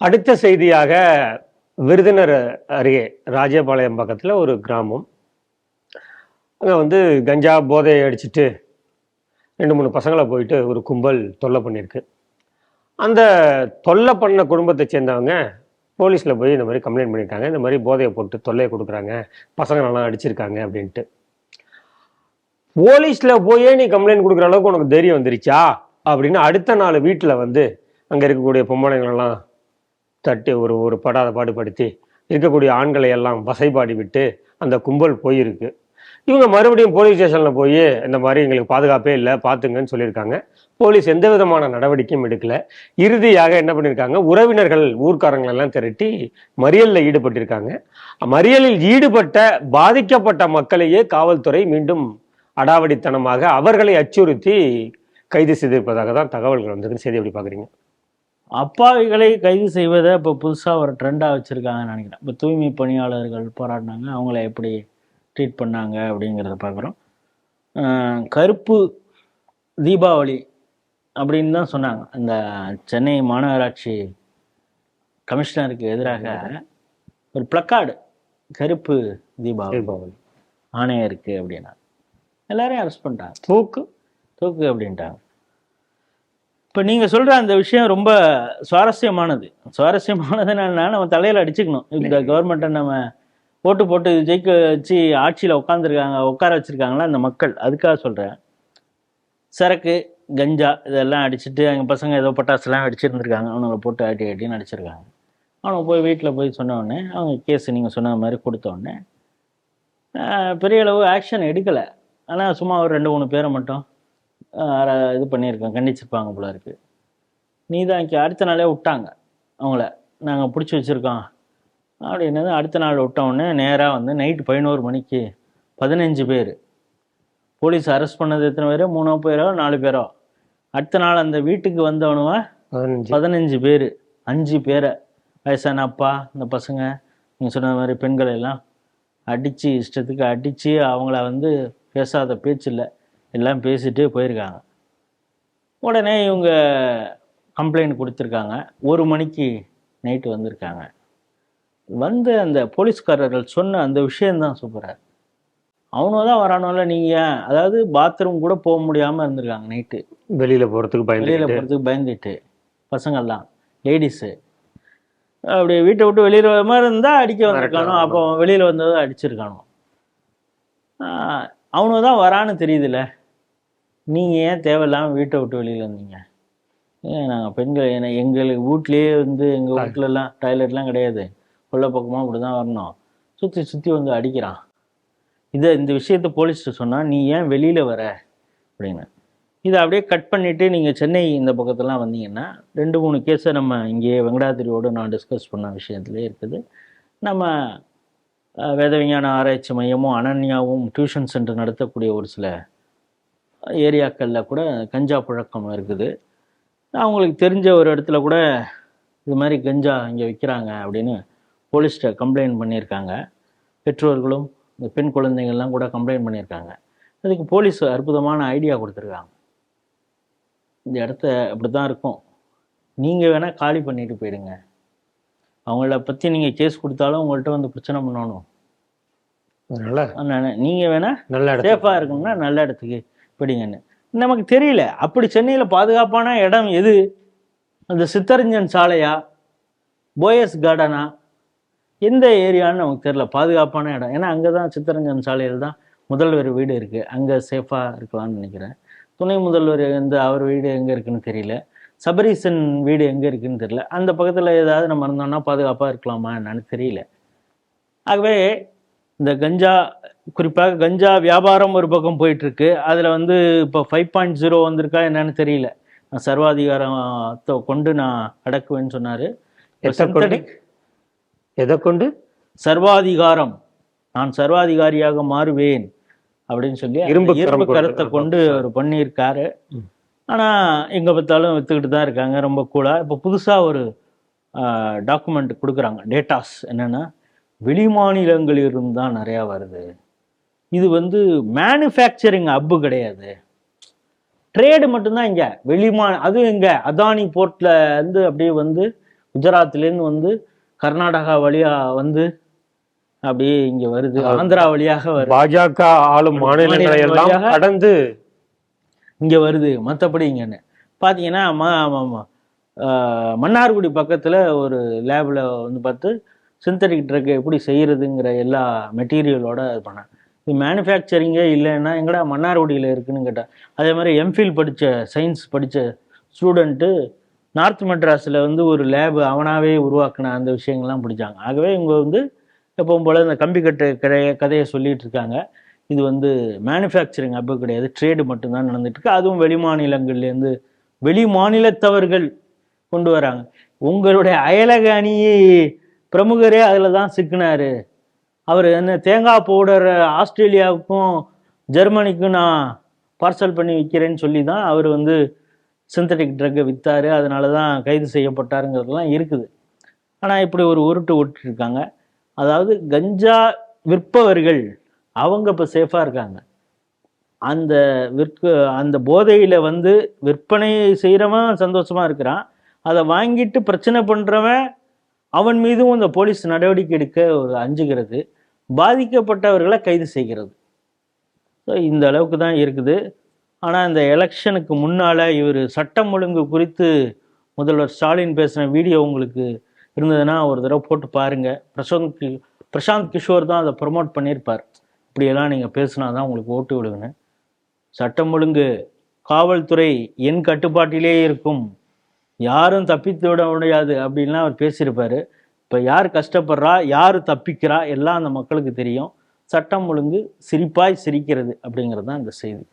அடுத்த செய்தியாக விருதுநர் அருகே ராஜபாளையம் பக்கத்தில் ஒரு கிராமம். அங்கே வந்து கஞ்சா போதையை அடிச்சுட்டு ரெண்டு மூணு பசங்களை போயிட்டு ஒரு கும்பல் தொல்லை பண்ணியிருக்கு. அந்த தொல்லை பண்ண குடும்பத்தை சேர்ந்தவங்க போலீஸில் போய் இந்த மாதிரி கம்ப்ளைண்ட் பண்ணியிருக்காங்க. இந்த மாதிரி போதையை போட்டு தொல்லையை கொடுக்குறாங்க. பசங்களெல்லாம் அடிச்சிருக்காங்க அப்படின்ட்டு. போலீஸில் போயே நீ கம்ப்ளைண்ட் கொடுக்குற அளவுக்கு உனக்கு தைரியம் வந்துருச்சா? அப்படின்னு அடுத்த நாள் வீட்டில் வந்து அங்கே இருக்கக்கூடிய பொம்பளைங்களெல்லாம் தட்டி ஒரு ஒரு படாத பாடுபடுத்தி இருக்கக்கூடிய ஆண்களை எல்லாம் வசைபாடி விட்டு அந்த கும்பல் போயிருக்கு. இவங்க மறுபடியும் போலீஸ் ஸ்டேஷனில் போய் இந்த மாதிரி எங்களுக்கு பாதுகாப்பே இல்லை பார்த்துங்கன்னு சொல்லியிருக்காங்க. போலீஸ் எந்த விதமான நடவடிக்கையும் எடுக்கலை. இறுதியாக என்ன பண்ணியிருக்காங்க உறவினர்கள் ஊர்க்காரங்களெல்லாம் திரட்டி மறியலில் ஈடுபட்டிருக்காங்க. மறியலில் ஈடுபட்ட பாதிக்கப்பட்ட மக்களையே காவல்துறை மீண்டும் அடாவடித்தனமாக அவர்களை அச்சுறுத்தி கைது செய்திருப்பதாக தான் தகவல்கள் வந்திருக்கு. செய்தி எப்படி பார்க்குறீங்க அப்பாவிகளை கைது செய்வதை இப்போ புதுசாக ஒரு ட்ரெண்டாக வச்சுருக்காங்கன்னு நினைக்கிறேன். இப்போ தூய்மை பணியாளர்கள் போராடினாங்க. அவங்கள எப்படி ட்ரீட் பண்ணாங்க அப்படிங்கிறத பார்க்குறோம். கருப்பு தீபாவளி அப்படின்னு தான் சொன்னாங்க. அந்த சென்னை மாநகராட்சி கமிஷனருக்கு எதிராக ஒரு பிளக்கார்டு கருப்பு தீபாவளி. தீபாவளி. ஆணையருக்கு அப்படின்னா. எல்லாரையும் அரெஸ்ட் பண்ணிட்டாங்க. தூக்கு. தூக்கு அப்படின்ட்டாங்க. இப்போ நீங்கள் சொல்கிற அந்த விஷயம் ரொம்ப சுவாரஸ்யமானது. சுவாரஸ்யமானது என்னன்னா நம்ம தலையில் அடிச்சுக்கணும். இந்த கவர்மெண்ட்டை நம்ம ஓட்டு போட்டு ஜெயிக்க வச்சு ஆட்சியில் உட்காந்துருக்காங்க உட்கார வச்சுருக்காங்களா அந்த மக்கள்? அதுக்காக சொல்கிறேன் சரக்கு கஞ்சா இதெல்லாம் அடிச்சுட்டு எங்கள் பசங்க ஏதோ பட்டாசுலாம் அடிச்சிருந்துருக்காங்க அவனுங்களை போட்டு ஆட்டி ஆட்டின்னு அடிச்சிருக்காங்க. அவனுங்க போய் வீட்டில் போய் சொன்ன உடனே அவங்க கேஸ் நீங்கள் சொன்ன மாதிரி கொடுத்த உடனே ஆஹ், பெரிய அளவு ஆக்ஷன் எடுக்கலை. ஆனால் சும்மா ஒரு ரெண்டு மூணு பேரை மட்டும் இது பண்ணியிருக்காங்க கண்டிச்சிருப்பாங்க போல இருக்கு. நீ தான் இங்கே அடுத்த நாளே விட்டாங்க அவங்கள. நாங்கள் பிடிச்சி வச்சுருக்கோம். அப்படின்னது அடுத்த நாள் விட்ட உடனே நேராக வந்து நைட்டு பதினோரு மணிக்கு பதினஞ்சு பேர். போலீஸ் அரெஸ்ட் பண்ணது எத்தனை பேர்? மூணோ பேரோ நாலு பேரோ? அடுத்த நாள் அந்த வீட்டுக்கு வந்தவனுவ? பதினஞ்சு. பதினஞ்சு பேர். அஞ்சு பேரை. வயசான அப்பா இந்த பசங்க நீங்கள் சொன்ன மாதிரி பெண்களை எல்லாம் அடித்து இஷ்டத்துக்கு அடித்து அவங்கள வந்து பேசாத பேச்சு இல்லை. எல்லாம் பேசிட்டு போயிருக்காங்க. உடனே இவங்க கம்ப்ளைண்ட் கொடுத்துருக்காங்க. ஒரு மணிக்கு நைட்டு வந்திருக்காங்க. வந்து அந்த போலீஸ்காரர்கள் சொன்ன அந்த விஷயம்தான் சூப்பராக அவனோ தான் வரானோல நீங்கள் அதாவது பாத்ரூம் கூட போக முடியாமல் இருந்திருக்காங்க நைட்டு வெளியில போறதுக்கு வெளியில் போகிறதுக்கு பயந்துட்டு பசங்கள்லாம் லேடிஸு அப்படி வீட்டை விட்டு வெளியில் வர மாதிரி இருந்தால் அடிக்க வந்திருக்கானோ. அப்போ வெளியில் வந்ததை அடிச்சிருக்கானோ. அவனு தான் வரான்னு தெரியுதுல்ல. நீங்கள் ஏன் தேவையில்லாமல் வீட்டை விட்டு வெளியில் வந்தீங்க? ஏன் நாங்கள் பெண்கள் என்ன எங்களுக்கு வீட்லேயே வந்து எங்கள் வீட்டிலலாம் டாய்லெட்லாம் கிடையாது. கொல்ல பக்கமாக அப்படி தான் வரணும். சுற்றி சுற்றி வந்து அடிக்கிறான். இதை இந்த விஷயத்தை போலீஸ்ட்டு சொன்னால் நீ ஏன் வெளியில் வர? அப்படின்னு. இதை அப்படியே கட் பண்ணிவிட்டு நீங்கள் சென்னை இந்த பக்கத்துலாம் வந்தீங்கன்னா ரெண்டு மூணு கேஸை நம்ம இங்கேயே வெங்கடாதிரியோடு நான் டிஸ்கஸ் பண்ண விஷயத்துலேயே இருக்குது. நம்ம வேத விஞ்ஞான ஆராய்ச்சி மையமும் அனன்யாவும் டியூஷன் சென்டர் நடத்தக்கூடிய ஒரு சில ஏரியாக்களில் கூட கஞ்சா புழக்கம் இருக்குது. அவங்களுக்கு தெரிஞ்ச ஒரு இடத்துல கூட இது மாதிரி கஞ்சா இங்கே விற்கிறாங்க அப்படின்னு போலீஸ்கிட்ட கம்ப்ளைண்ட் பண்ணியிருக்காங்க. பெற்றோர்களும் இந்த பெண் குழந்தைங்கள்லாம் கூட கம்ப்ளைண்ட் பண்ணியிருக்காங்க. அதுக்கு போலீஸ் அற்புதமான ஐடியா கொடுத்துருக்காங்க. இந்த இடத்த அப்படி தான் இருக்கும். நீங்கள் வேணால் காலி பண்ணிட்டு போயிடுங்க. அவங்கள பற்றி நீங்கள் கேஸ் கொடுத்தாலும் உங்கள்கிட்ட வந்து பிரச்சனை பண்ணணும். அதனால நீங்கள் வேணால் நல்ல சேஃபாக இருக்கணும்னா நல்ல இடத்துக்கு பிடிங்கன்னு. நமக்கு தெரியல. அப்படி சென்னையில் பாதுகாப்பான இடம் எது? அந்த சித்தரஞ்சன் சாலையா? போயஸ் கார்டனா? எந்த ஏரியான்னு நமக்கு தெரியல. பாதுகாப்பான இடம். ஏன்னா அங்கே தான் சித்தரஞ்சன் சாலையில் தான் முதல்வர் வீடு இருக்குது அங்கே சேஃபாக இருக்கலாம்னு நினைக்கிறேன். துணை முதல்வர் எந்த அவர் வீடு எங்கே இருக்குன்னு தெரியல. சபரீசன் வீடு எங்கே இருக்குன்னு தெரியல. அந்த பக்கத்தில் ஏதாவது நம்ம இருந்தோம்னா பாதுகாப்பாக இருக்கலாமா என்னன்னு தெரியல. ஆகவே இந்த கஞ்சா குறிப்பாக கஞ்சா வியாபாரம் ஒரு பக்கம் போயிட்டு இருக்கு அதில் வந்து இப்போ ஃபைவ் பாயிண்ட் ஜீரோ வந்திருக்கா என்னன்னு தெரியல. நான் சர்வாதிகாரத்தை கொண்டு நான் அடக்குவேன்னு சொன்னார். எதை கொண்டு? சர்வாதிகாரம். நான் சர்வாதிகாரியாக மாறுவேன் அப்படின்னு சொல்லி இரும்பு இரும்பு கொண்டு. கரத்தை கொண்டு அவர் பண்ணியிருக்காரு. ஆனால் எங்கே பார்த்தாலும் விற்றுக்கிட்டு தான் இருக்காங்க ரொம்ப கூலாக இப்போ புதுசாக ஒரு டாக்குமெண்ட் கொடுக்குறாங்க டேட்டாஸ் என்னென்னா. வெளிமாநிலங்களிலிருந்து தான் நிறையா வருது. இது வந்து மேனுஃபேக்சரிங் அப்பு கிடையாது. ட்ரேடு மட்டும்தான் இங்கே. வெளிமா அதுவும் எங்கே அதானி போர்ட்டில் வந்து அப்படியே வந்து குஜராத்லேருந்து வந்து கர்நாடகா வழியா வந்து அப்படியே இங்க வருது. ஆந்திரா வழியாக வருது. பாஜக ஆளும் மாநிலங்களை எல்லாம் வழியாக கடந்து இங்க வருது. மற்றபடி இங்கன்னு. ஆஹ் மன்னார்குடி பக்கத்துல ஒரு லேப்ல வந்து பார்த்து சிந்தட்டிக் ட்ரக் எப்படி செய்கிறதுங்கிற எல்லா மெட்டீரியலோட இது பண்ணேன். இது மேனுஃபேக்சரிங்கே இல்லைன்னா எங்கடா மன்னார்குடியில் இருக்குன்னு கேட்டேன் அதே மாதிரி எம்ஃபில் படித்த சயின்ஸ் படித்த ஸ்டூடெண்ட்டு நார்த் மெட்ராஸில் வந்து ஒரு லேப் அவனாகவே உருவாக்கின அந்த விஷயங்கள்லாம் பிடிச்சாங்க. ஆகவே இவங்க வந்து எப்பவும் போல் இந்த கம்பி கட்டு கதையை கதையை சொல்லிகிட்டு இருக்காங்க. இது வந்து மேனுஃபேக்சரிங் அப்போ கிடையாது ட்ரேடு மட்டும்தான் நடந்துட்டுருக்கு அதுவும் வெளி மாநிலங்கள்லேருந்து வெளி மாநிலத்தவர்கள் கொண்டு வராங்க. உங்களுடைய அயலக அணியை பிரமுகரே அதில் தான் சிக்கினார். அவர் என்ன தேங்காய் பவுடர் ஆஸ்திரேலியாவுக்கும் ஜெர்மனிக்கும் நான் பார்சல் பண்ணி விற்கிறேன்னு சொல்லி தான் அவர் வந்து சிந்தட்டிக் ட்ரக்கை விற்றாரு அதனால தான் கைது செய்யப்பட்டாருங்கிறதுலாம் இருக்குது. ஆனால் இப்படி ஒரு உருட்டு விட்டுருக்காங்க. அதாவது கஞ்சா விற்பவர்கள் அவங்க இப்போ சேஃபாக இருக்காங்க. அந்த விற்க அந்த போதையில் வந்து விற்பனை செய்கிறவன் சந்தோஷமாக இருக்கிறான். அதை வாங்கிட்டு பிரச்சனை பண்ணுறவன் அவன் மீதும் இந்த போலீஸ் நடவடிக்கை எடுக்க ஒரு அஞ்சுகிறது. பாதிக்கப்பட்டவர்களை கைது செய்கிறது. ஸோ இந்த அளவுக்கு தான் இருக்குது. ஆனால் இந்த எலெக்ஷனுக்கு முன்னால் இவர் சட்டம் ஒழுங்கு குறித்து முதல்வர் ஸ்டாலின் பேசின வீடியோ உங்களுக்கு இருந்ததுன்னா ஒரு தடவை போட்டு பாருங்கள் பிரசாந்த் கி- பிரசாந்த் கிஷோர் தான் அதை ப்ரொமோட் பண்ணியிருப்பார். இப்படியெல்லாம் நீங்கள் பேசினா தான் உங்களுக்கு ஓட்டு விடுங்கன்னு சட்டம் ஒழுங்கு காவல்துறை என் கட்டுப்பாட்டிலே இருக்கும். யாரும் தப்பித்து விட முடியாது அப்படின்லாம் அவர் பேசியிருப்பாரு. இப்போ யார் கஷ்டப்படுறா யார் தப்பிக்கிறா எல்லாம் அந்த மக்களுக்கு தெரியும். சட்டம் ஒழுங்கு சிரிப்பாய் சிரிக்கிறது அப்படிங்கிறது தான் இந்த செய்தி.